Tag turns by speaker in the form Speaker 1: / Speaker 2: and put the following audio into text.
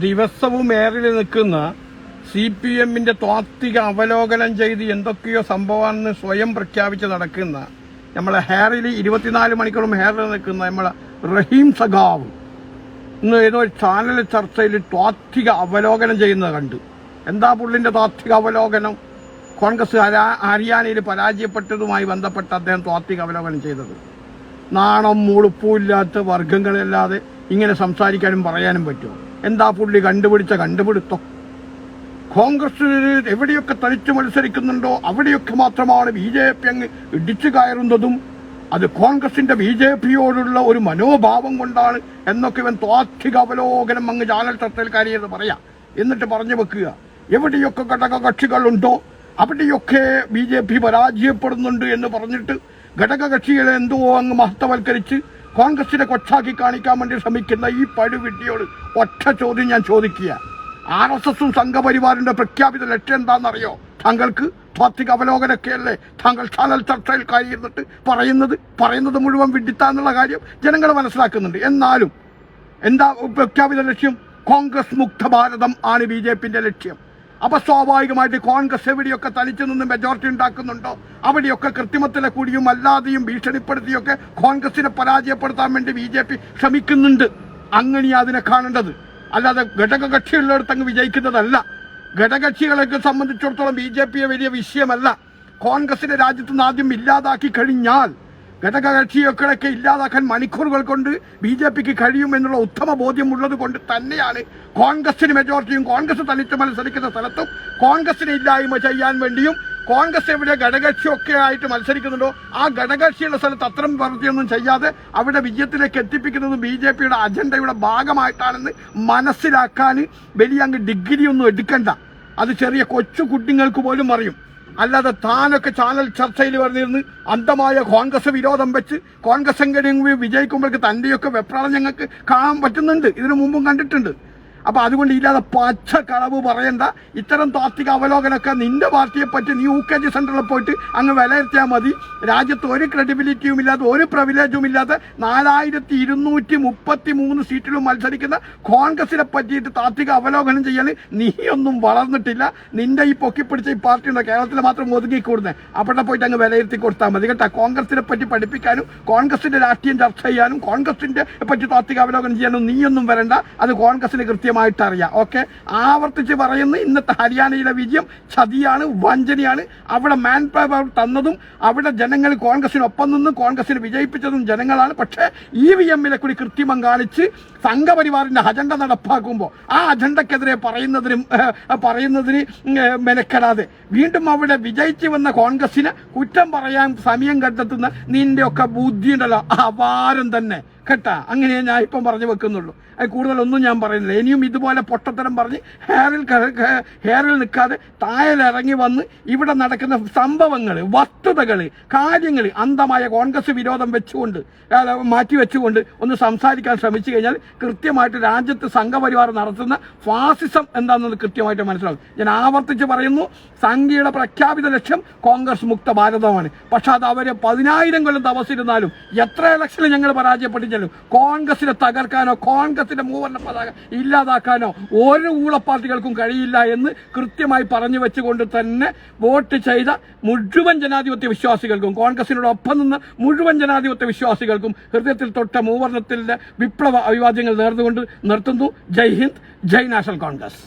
Speaker 1: ദിവസവും ഏറിൽ നിൽക്കുന്ന C P എമ്മിന്റെ താത്വിക അവലോകനം ചെയ്ത് എന്തൊക്കെയോ സംഭവമാണെന്ന് സ്വയം പ്രഖ്യാപിച്ച് നടക്കുന്ന നമ്മളെ ഹെയറിൽ ഇരുപത്തിനാല് മണിക്കൂറും ഹെയറിൽ നിൽക്കുന്ന നമ്മളെ റഹീം സഖാവ് ഇന്ന് ഏതോ ചാനൽ ചർച്ചയിൽ താത്വിക അവലോകനം ചെയ്യുന്നത് കണ്ടു. എന്താ പുള്ളിന്റെ താത്വിക അവലോകനം? കോൺഗ്രസ് ഹരാ- ഹരിയാനയിൽ പരാജയപ്പെട്ടതുമായി ബന്ധപ്പെട്ട് അദ്ദേഹം താത്വിക അവലോകനം ചെയ്തത്. നാണം മുളുപ്പുമില്ലാത്ത വർഗങ്ങളല്ലാതെ ഇങ്ങനെ സംസാരിക്കാനും പറയാനും പറ്റുമോ? എന്താ പുള്ളി കണ്ടുപിടിച്ച കണ്ടുപിടുത്തം? കോൺഗ്രസ് എവിടെയൊക്കെ തളിച്ചു മത്സരിക്കുന്നുണ്ടോ അവിടെയൊക്കെ മാത്രമാണ് ബി ജെ പി അങ്ങ് ഇടിച്ചു കയറുന്നതും അത് കോൺഗ്രസിന്റെ ബി ജെ പിയോടുള്ള ഒരു മനോഭാവം കൊണ്ടാണ് എന്നൊക്കെ ഇവൻ താത്വിക അവലോകനം അങ്ങ് ചാനൽ ചർച്ചയിൽ കാര്യമെന്ന് പറയാം. എന്നിട്ട് പറഞ്ഞു വെക്കുക എവിടെയൊക്കെ ഘടക കക്ഷികളുണ്ടോ അവിടെയൊക്കെ ബി ജെ പി പരാജയപ്പെടുന്നുണ്ട് എന്ന് പറഞ്ഞിട്ട് ഘടകകക്ഷികളെ എന്തോ അങ്ങ് മഹത്വവൽക്കരിച്ച് കോൺഗ്രസിനെ കൊച്ചാക്കി കാണിക്കാൻ വേണ്ടി ശ്രമിക്കുന്ന ഈ പഴുവിട്ടിയോട് ഒറ്റ ചോദ്യം ഞാൻ ചോദിക്കുക. ആർ എസ് എസും സംഘപരിവാറിന്റെ പ്രഖ്യാപിത ലക്ഷ്യം എന്താണെന്നറിയോ? താങ്കൾക്ക് താത്വിക അവലോകനൊക്കെയല്ലേ താങ്കൾ ചാനൽ ചർച്ചയിൽ കഴിയുന്നിട്ട് പറയുന്നത് പറയുന്നത് മുഴുവൻ വിഡിത്താന്നുള്ള കാര്യം ജനങ്ങൾ മനസ്സിലാക്കുന്നുണ്ട്. എന്നാലും എന്താ പ്രഖ്യാപിത ലക്ഷ്യം? കോൺഗ്രസ് മുക്ത ഭാരതം ആണ് ബി ജെ പിന്റെ ലക്ഷ്യം. അപ്പൊ സ്വാഭാവികമായിട്ട് കോൺഗ്രസ് എവിടെയൊക്കെ തനിച്ചു നിന്ന് മെജോറിറ്റി ഉണ്ടാക്കുന്നുണ്ടോ? അവിടെയൊക്കെ കൃത്രിമത്തിലെ കൂടിയും അല്ലാതെയും ഭീഷണിപ്പെടുത്തിയൊക്കെ കോൺഗ്രസിനെ പരാജയപ്പെടുത്താൻ വേണ്ടി ബി ശ്രമിക്കുന്നുണ്ട്. അങ്ങനെയാ അതിനെ കാണേണ്ടത്. അല്ലാതെ ഘടകകക്ഷിയുള്ളിടത്ത് അങ്ങ് വിജയിക്കുന്നതല്ല. ഘടകകക്ഷികളെ സംബന്ധിച്ചിടത്തോളം ബി ജെ പിയെ വലിയ വിഷയമല്ല. കോൺഗ്രസിനെ രാജ്യത്ത് നിന്ന് ആദ്യം ഇല്ലാതാക്കി കഴിഞ്ഞാൽ ഘടകകക്ഷിയൊക്കെ ഇല്ലാതാക്കാൻ മണിക്കൂറുകൾ കൊണ്ട് ബി ജെ പിക്ക് കഴിയുമെന്നുള്ള ഉത്തമ ബോധ്യമുള്ളത് കൊണ്ട് തന്നെയാണ് കോൺഗ്രസിന് മെജോറിറ്റിയും കോൺഗ്രസ് തനിച്ച് മത്സരിക്കുന്ന സ്ഥലത്തും കോൺഗ്രസിനെ ഇല്ലായ്മ ചെയ്യാൻ വേണ്ടിയും കോൺഗ്രസ് എവിടെ ഘടകക്ഷിയൊക്കെ ആയിട്ട് മത്സരിക്കുന്നുണ്ടോ? ആ ഘടകക്ഷിയുടെ സ്ഥലത്ത് അത്തരം പ്രവൃത്തിയൊന്നും ചെയ്യാതെ അവിടെ വിജയത്തിലേക്ക് എത്തിപ്പിക്കുന്നത് ബി ജെ പിയുടെ അജണ്ടയുടെ ഭാഗമായിട്ടാണെന്ന് മനസ്സിലാക്കാൻ വലിയ അങ്ങ് ഡിഗ്രി ഒന്നും എടുക്കണ്ട. അത് ചെറിയ കൊച്ചു കുട്ടികൾക്ക് പോലും അറിയും. അല്ലാതെ താനൊക്കെ ചാനൽ ചർച്ചയിൽ പറഞ്ഞിരുന്ന് അന്ധമായ കോൺഗ്രസ് വിരോധം വെച്ച് കോൺഗ്രസ് എങ്കിലും വിജയിക്കുമ്പോഴേക്ക് തന്റെയൊക്കെ വെപ്രാളം ഞങ്ങൾക്ക് കാണാൻ പറ്റുന്നുണ്ട്. ഇതിനു മുമ്പും കണ്ടിട്ടുണ്ട്. അപ്പൊ അതുകൊണ്ട് ഇല്ലാതെ പച്ച കളവ് പറയണ്ട. ഇത്തരം താത്വിക അവലോകനമൊക്കെ നിന്റെ പാർട്ടിയെ പറ്റി നീ യു കെ ജി സെന്ററിൽ പോയിട്ട് അങ്ങ് വിലയിരുത്തിയാൽ മതി. രാജ്യത്ത് ഒരു ക്രെഡിബിലിറ്റിയും ഇല്ലാതെ ഒരു പ്രിവിലേജും ഇല്ലാതെ നാലായിരത്തി ഇരുന്നൂറ്റി മുപ്പത്തി മൂന്ന് സീറ്റിലും മത്സരിക്കുന്ന കോൺഗ്രസിനെ പറ്റിയിട്ട് താത്വിക അവലോകനം ചെയ്യാൻ നീയൊന്നും വളർന്നിട്ടില്ല. നിന്റെ ഈ പൊക്കിപ്പിടിച്ച ഈ പാർട്ടി ഉണ്ടോ? കേരളത്തിൽ മാത്രം ഒതുങ്ങിക്കൂടുന്നത് അവിടെ പോയിട്ട് അങ്ങ് വിലയിരുത്തി കൊടുത്താൽ മതി കേട്ടോ. കോൺഗ്രസിനെ പറ്റി പഠിപ്പിക്കാനും കോൺഗ്രസിന്റെ രാഷ്ട്രീയം ചർച്ച ചെയ്യാനും കോൺഗ്രസിന്റെ പറ്റി താത്വിക അവലോകനം ചെയ്യാനും നീയൊന്നും വരണ്ട. അത് കോൺഗ്രസിന് കൃത്യമായിട്ട് അറിയാം ഓക്കെ? ആവർത്തിച്ച് പറയുന്നു ഇന്നത്തെ ഹരിയാനയിലെ വിജയം ചതിയാണ് വഞ്ചനയാണ്. അവിടെ മാൻ പവർ തന്നതും അവിടെ ജനങ്ങൾ കോൺഗ്രസിനൊപ്പം നിന്നും കോൺഗ്രസിനെ വിജയിപ്പിച്ചതും ജനങ്ങളാണ്. പക്ഷേ ഇ വി എമ്മിലെ കൂടി കൃത്രിമം കാണിച്ച് സംഘപരിവാറിന്റെ അജണ്ട നടപ്പാക്കുമ്പോൾ ആ അജണ്ടക്കെതിരെ പറയുന്നതിനും പറയുന്നതിന് മെനക്കെടാതെ വീണ്ടും അവിടെ വിജയിച്ചു വന്ന കോൺഗ്രസിന് കുറ്റം പറയാൻ സമയം കണ്ടെത്തുന്ന നിന്റെയൊക്കെ ബുദ്ധിയുണ്ടല്ലോ അപാരം തന്നെ. കേട്ടാ. അങ്ങനെ ഞാൻ ഇപ്പം പറഞ്ഞു വെക്കുന്നുള്ളൂ. അത് കൂടുതലൊന്നും ഞാൻ പറയുന്നില്ല. ഇനിയും ഇതുപോലെ പൊട്ടത്തരം പറഞ്ഞ് ഹെയറിൽ ഹെയറിൽ നിൽക്കാതെ തായലിറങ്ങി വന്ന് ഇവിടെ നടക്കുന്ന സംഭവങ്ങൾ വസ്തുതകൾ കാര്യങ്ങൾ അന്ധമായ കോൺഗ്രസ് വിരോധം വെച്ചുകൊണ്ട് മാറ്റി വെച്ചുകൊണ്ട് ഒന്ന് സംസാരിക്കാൻ ശ്രമിച്ചു കഴിഞ്ഞാൽ കൃത്യമായിട്ട് രാജ്യത്ത് സംഘപരിവാർ നടത്തുന്ന ഫാസിസം എന്താണെന്ന് കൃത്യമായിട്ട് മനസ്സിലാവും. ഞാൻ ആവർത്തിച്ച് പറയുന്നു സംഘിയുടെ പ്രഖ്യാപിത ലക്ഷ്യം കോൺഗ്രസ് മുക്ത ഭാരതമാണ്. പക്ഷെ അത് അവർ പതിനായിരം കൊല്ലം തപസ്സിരുന്നാലും എത്ര ഇലക്ഷനിൽ ഞങ്ങൾ പരാജയപ്പെട്ടിച്ചാലും കോൺഗ്രസിനെ തകർക്കാനോ കോൺഗ്രസിന്റെ മൂവർണ പതാക ഇല്ലാതാക്കാനോ ഒരു ഊളപ്പാർട്ടികൾക്കും കഴിയില്ല എന്ന് കൃത്യമായി പറഞ്ഞു വെച്ചുകൊണ്ട് തന്നെ വോട്ട് ചെയ്ത മുഴുവൻ ജനാധിപത്യ വിശ്വാസികൾക്കും കോൺഗ്രസിനോടൊപ്പം നിന്ന് മുഴുവൻ ജനാധിപത്യ വിശ്വാസികൾക്കും ഹൃദയത്തിൽ തൊട്ട മൂവർണത്തിന്റെ വിപ്ലവ അഭിവാദ്യങ്ങൾ നേർന്നുകൊണ്ട് നിർത്തുന്നു. ജയ് ഹിന്ദ് ജയ് നാഷണൽ കോൺഗ്രസ്.